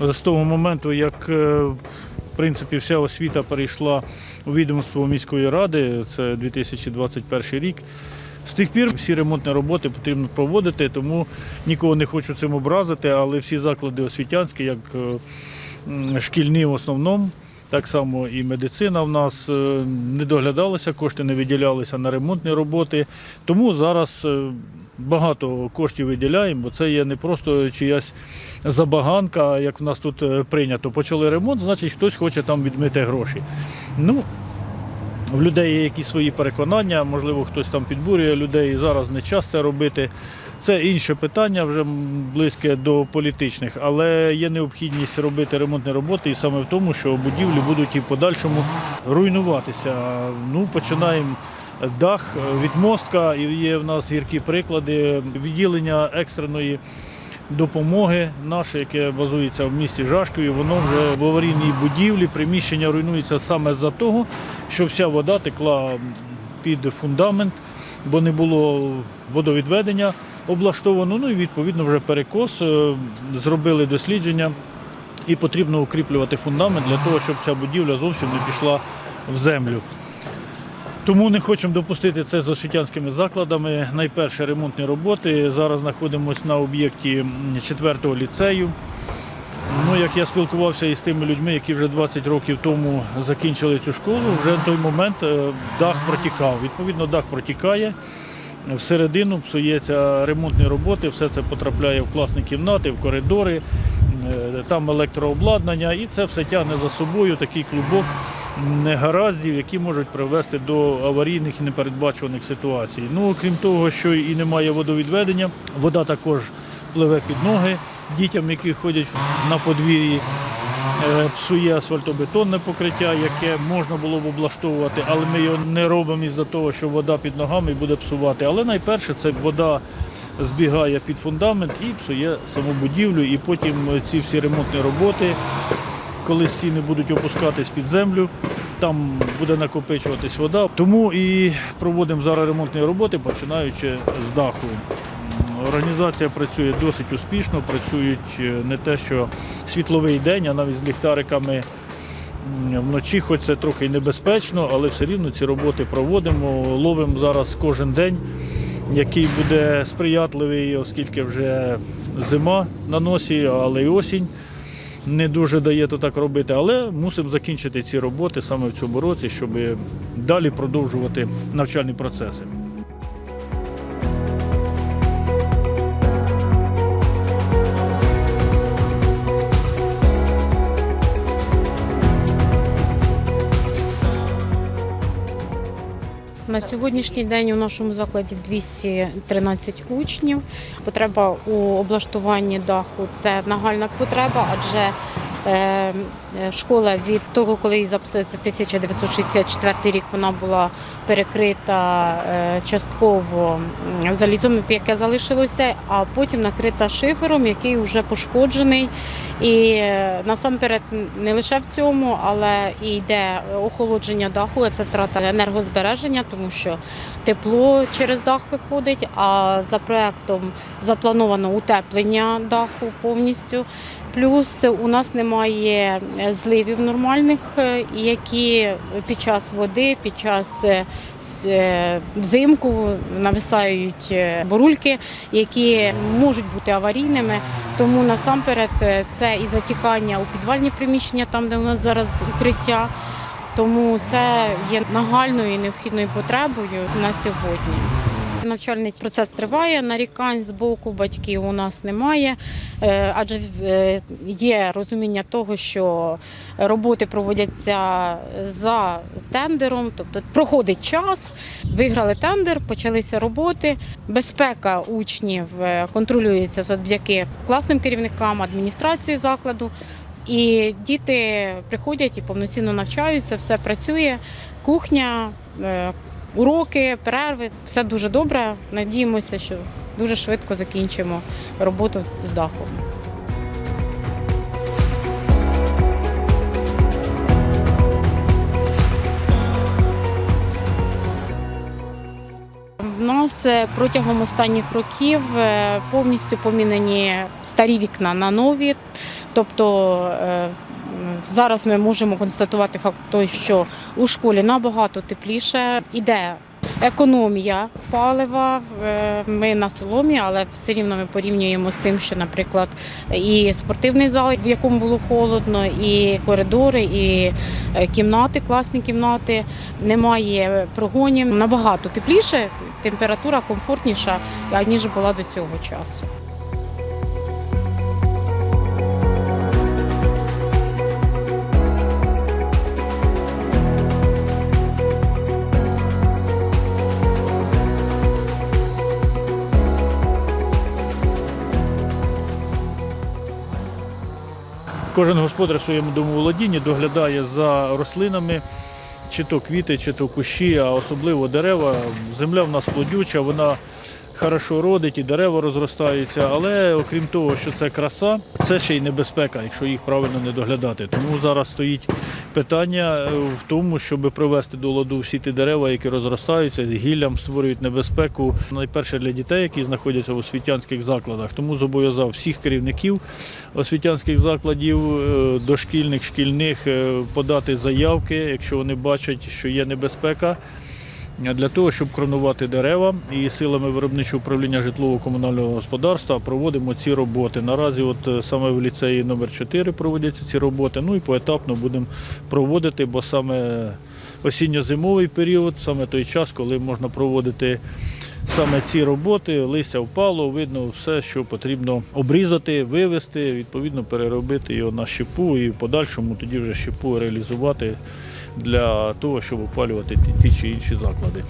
з того моменту, як е, в принципі вся освіта перейшла у відомство міської ради, це 2021 рік. З тих пір всі ремонтні роботи потрібно проводити, тому нікого не хочу цим образити, але всі заклади освітянські, як е, шкільні в основному, так само і медицина в нас е, не доглядалася, кошти не виділялися на ремонтні роботи. Тому зараз багато коштів виділяємо, бо це є не просто чиясь забаганка, як в нас тут е, прийнято. Почали ремонт, значить хтось хоче там відмити гроші. Ну, в людей є якісь свої переконання, можливо, хтось там підбурює людей. Зараз не час це робити. Це інше питання, вже близьке до політичних, але є необхідність робити ремонтні роботи і саме в тому, що будівлі будуть і в подальшому руйнуватися. Ну, починаємо дах від мостка, і є в нас гіркі приклади відділення екстреної допомоги наше, яке базується в місті Жашкові, воно вже в аварійній будівлі, приміщення руйнується саме за того, що вся вода текла під фундамент, бо не було водовідведення облаштовано. Ну і відповідно вже перекос, е, зробили дослідження. І потрібно укріплювати фундамент для того, щоб ця будівля зовсім не пішла в землю. Тому не хочемо допустити це з освітянськими закладами. Найперше ремонтні роботи. Зараз знаходимося на об'єкті 4-го ліцею. Ну, як я спілкувався із тими людьми, які вже 20 років тому закінчили цю школу, вже в той момент е, дах протікав. Відповідно, дах протікає. Всередину псується ремонтні роботи, все це потрапляє в класні кімнати, в коридори, е, там електрообладнання, і це все тягне за собою такий клубок негараздів, які можуть привести до аварійних і непередбачуваних ситуацій. Ну, окрім того, що і немає водовідведення, вода також пливе під ноги дітям, які ходять на подвір'ї. Е, Псує асфальтобетонне покриття, яке можна було б облаштовувати, але ми його не робимо із-за того, що вода під ногами буде псувати. Але найперше це вода збігає під фундамент і псує саму будівлю. І потім ці всі ремонтні роботи, коли стіни будуть опускатись під землю, там буде накопичуватись вода. Тому і проводимо зараз ремонтні роботи, починаючи з даху. Організація працює досить успішно, працюють е, не те, що світловий день, а навіть з ліхтариками вночі, хоч це трохи небезпечно, але все рівно ці роботи проводимо. Ловимо зараз кожен день, який буде сприятливий, оскільки вже зима на носі, але й осінь. Не дуже дає то так робити, але мусимо закінчити ці роботи саме в цьому році, щоб далі продовжувати навчальні процеси. На сьогоднішній день у нашому закладі 213 учнів. Потреба у облаштуванні даху це нагальна потреба, адже школа від того, коли її запустили, це 1964 рік, вона була перекрита е, частково залізом, яке залишилося, а потім накрита шифером, який вже пошкоджений. І е, насамперед не лише в цьому, але і йде охолодження даху, це втрата енергозбереження, тому що тепло через дах виходить. А за проектом заплановано утеплення даху повністю. Плюс у нас немає е, зливів нормальних, е, які під час води, під час е, взимку нависають бурульки, які можуть бути аварійними. Тому насамперед це і затікання у підвальні приміщення, там де у нас зараз укриття. Тому це є нагальною і необхідною потребою на сьогодні. Навчальний процес триває, нарікань з боку батьків у нас немає, е, адже е, є розуміння того, що роботи проводяться за тендером, тобто проходить час, виграли тендер, почалися роботи. Безпека учнів е, контролюється завдяки класним керівникам, адміністрації закладу. І діти приходять і повноцінно навчаються, все працює. Кухня, уроки, перерви, все дуже добре. Надіємося, що дуже швидко закінчимо роботу з дахом. В нас е, протягом останніх років е, повністю помінені старі вікна на нові. Тобто е, зараз ми можемо констатувати факт той, що у школі набагато тепліше іде. Економія палива, Е, ми на соломі, але все рівно ми порівнюємо з тим, що, наприклад, і спортивний зал, в якому було холодно, і коридори, і е, кімнати, класні кімнати. Немає прогонів. Набагато тепліше, температура комфортніша, ніж була до цього часу. Кожен господар в своєму домоволодінні доглядає за рослинами, чи то квіти, чи то кущі, а особливо дерева. Земля в нас плодюча, вона хорошо родить і дерева розростаються. Але окрім того, що це краса, це ще й небезпека, якщо їх правильно не доглядати. Тому зараз стоїть питання е, в тому, щоб привести до ладу всі ті дерева, які розростаються, з гіллям створюють небезпеку. Найперше для дітей, які знаходяться в освітянських закладах. Тому зобов'язав всіх керівників освітянських закладів, е, дошкільних, шкільних е, подати заявки, якщо вони бачать, що є небезпека. Для того, щоб кронувати дерева і силами виробничого управління житлово-комунального господарства проводимо ці роботи. Наразі, от е, саме в ліцеї номер 4 проводяться ці роботи. Ну і поетапно будемо проводити, бо саме осінньо-зимовий період, саме той час, коли можна проводити саме ці роботи, листя впало, видно все, що потрібно обрізати, вивести, відповідно переробити його на щепу і в подальшому тоді вже щепу реалізувати для того, щоб опалювати ті, чи інші заклади.